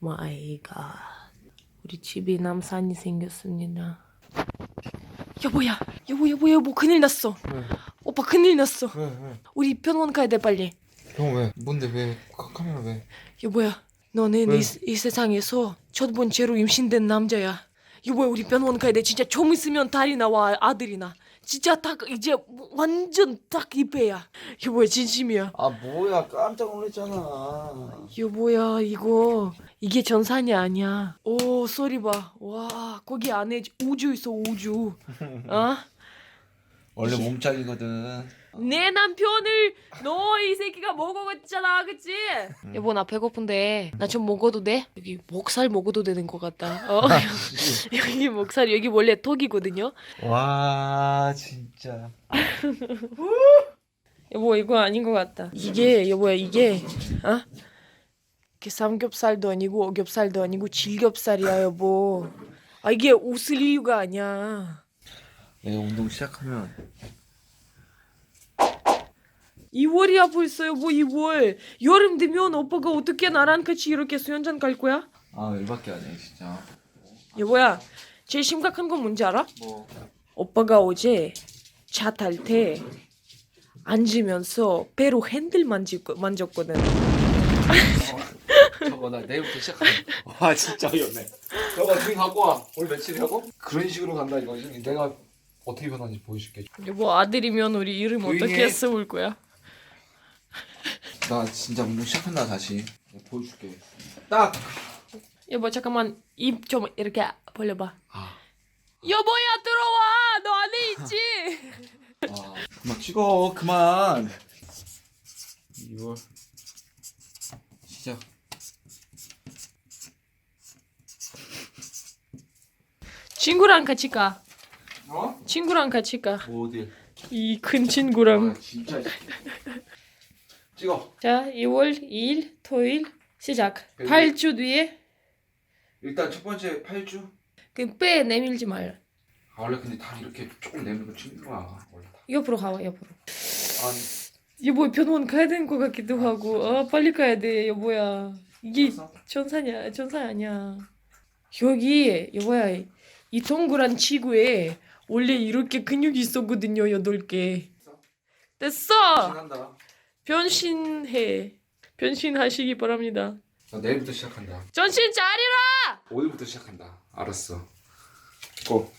마이 갓. 우리 집에 남산이 생겼습니다. 여보야, 여보, 여보, 여보, 큰일 났어. 왜? 오빠 큰일 났어. 왜 왜? 우리 병원 가야 돼 빨리. 형 왜? 뭔데 왜? 카, 카메라 왜? 여보야, 너는 왜? 이, 이 세상에서 첫 번째로 임신된 남자야. 여보야, 우리 병원 가야 돼. 진짜 좀 있으면 딸이 나와, 아들이 나. 진짜 딱 이제 완전 딱 이배야. 여보야, 진심이야. 아 뭐야 깜짝 놀랐잖아. 여보야, 이거 이게 전산이 아니야. 오, 소리 봐. 와, 거기 안에 우주 있어, 우주. 어? 원래 몸짱이거든. 내 남편을 너 이 새끼가 먹어갔잖아 그치? 여보 나 배고픈데 나 좀 먹어도 돼? 여기 목살 먹어도 되는 것 같다 어? 여기 목살 여기 원래 턱이거든요 와 진짜. 여보 이거 아닌 것 같다 이게 여보야 이게 어? 이게 삼겹살도 아니고 오겹살도 아니고 질겹살이야 여보 아 이게 웃을 이유가 아니야 내가 운동 시작하면 2월이야 벌써 여보 2월 여름 되면 오빠가 어떻게 나랑 같이 이렇게 수영장 갈 거야? 아 열받게 하네 진짜. 여보야 제일 심각한 건 뭔지 알아? 뭐 오빠가 어제 차 탈 때 앉으면서 배로 핸들 만지, 만졌거든 저거 나 내일부터 시작하네. 와 진짜 어이없네. 저거 지금 갖고 와. 오늘 며칠이라고? 그런 식으로 간다 이거지. 내가 어떻게 변하는지 보여줄게. 여보 아들이면 우리 이름 어떻게 해. 써올 거야? 나 진짜 운동 시작한다 다시. 내가 보여줄게. 딱. 여보 잠깐만 입 좀 이렇게 벌려봐 아. 여보야 들어와 너 안에 있지? 아, 그만 찍어 그만 2월 시작 친구랑 같이 가 어? 친구랑 같이 어딜 가이 큰 친구랑 아 진짜 찍어. 자 2월 2일 토요일 시작. 네. 8주 뒤에. 일단 첫 번째 8주? 그배 내밀지 말라 아 원래 근데 다 이렇게 조금 내밀고 찍는 거야. 원래 다. 옆으로 가와 옆으로. 아니 여보 병원 가야 되는 것 같기도 하고. 아 빨리 가야 돼 여보야. 이게 알았어. 전산이야 전산 아니야. 여기 여보야. 이 동그란 치구에 원래 이렇게 근육이 있었거든요 여덟 개. 됐어? 시작한다 변신해. 변신하시기 바랍니다. 나 내일부터 시작한다. 정신 차리라 오늘부터 시작한다. 알았어. 고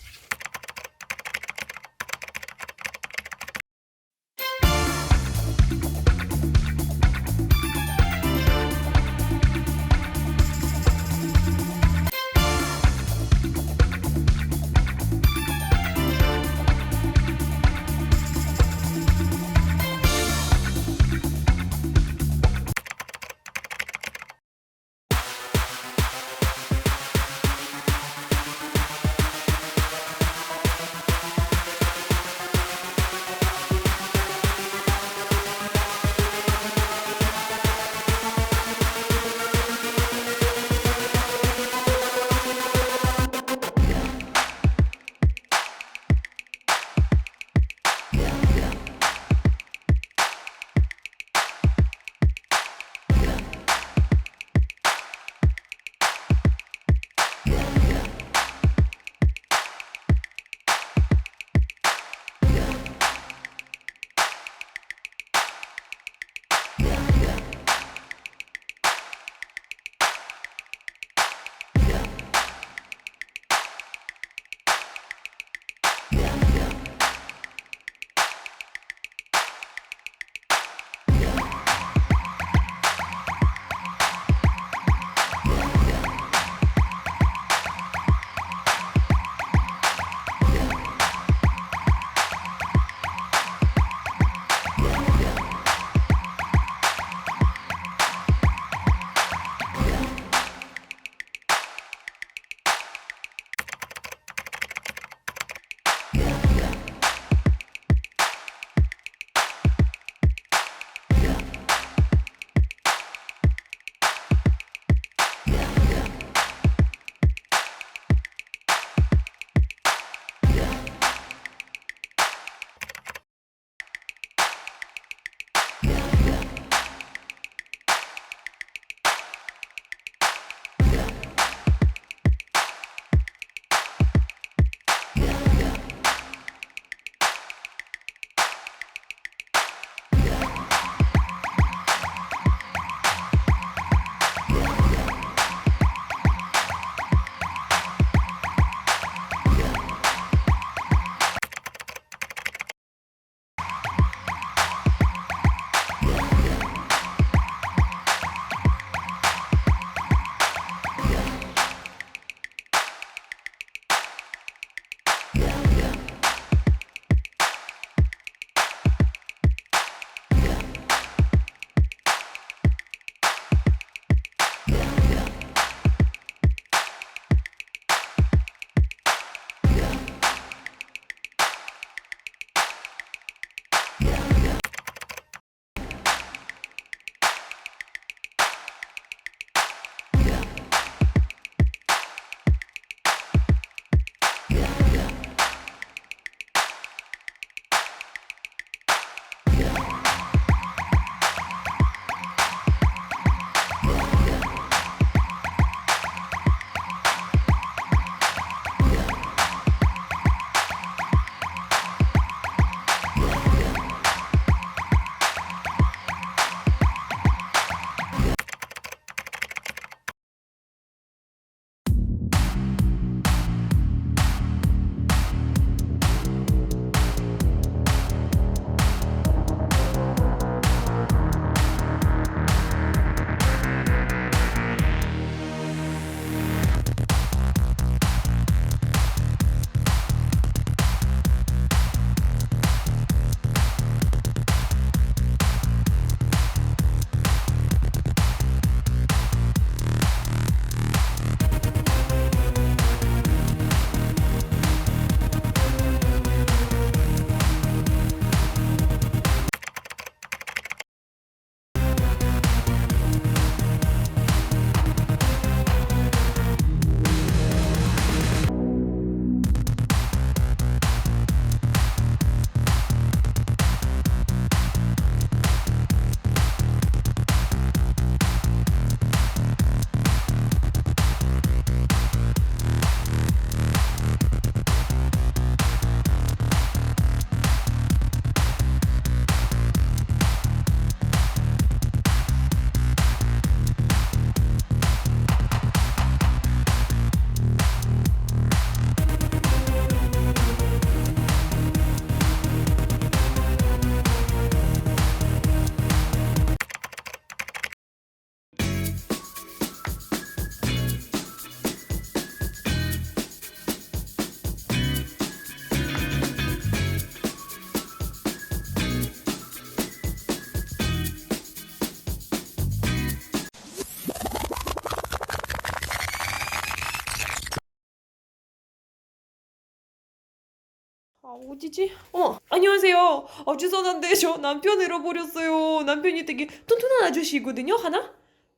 어디지? 어 안녕하세요. 어 죄송한데 저 남편 잃어버렸어요. 남편이 되게 튼튼한 아저씨거든요. 하나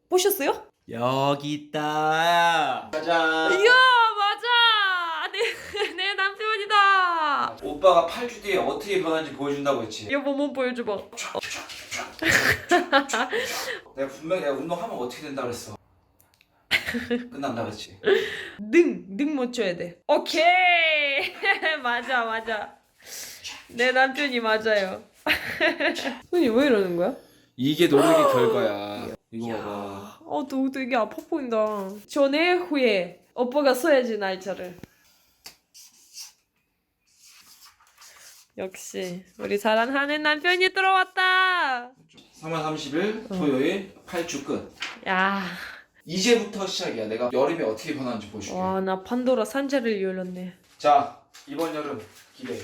보셨어요? 여기 있다. 짜잔. 이야 맞아. 내, 내 남편이다. 오빠가 8주 뒤에 어떻게 변하는지 보여준다고 했지. 여보 몸 보여줘봐. 내가 분명히 내가 운동하면 어떻게 된다 그랬어. 끝난다 그랬지. 능, 능 못 쳐야 돼. 오케이. 맞아, 맞아. 내 남편이 맞아요. 손이 왜 이러는 거야? 이게 노력의 결과야. 이거 봐봐. 어, 또 되게 아파 보인다. 전에 후에 오빠가 써야지 날짜를. 역시 우리 사랑하는 남편이 들어왔다. 3월 30일 토요일 8주 끝. 야, 이제부터 시작이야. 내가 여름에 어떻게 변하는지 보여줄게. 와 나 판도라 산자를 열었네. 자 이번 여름 기대해.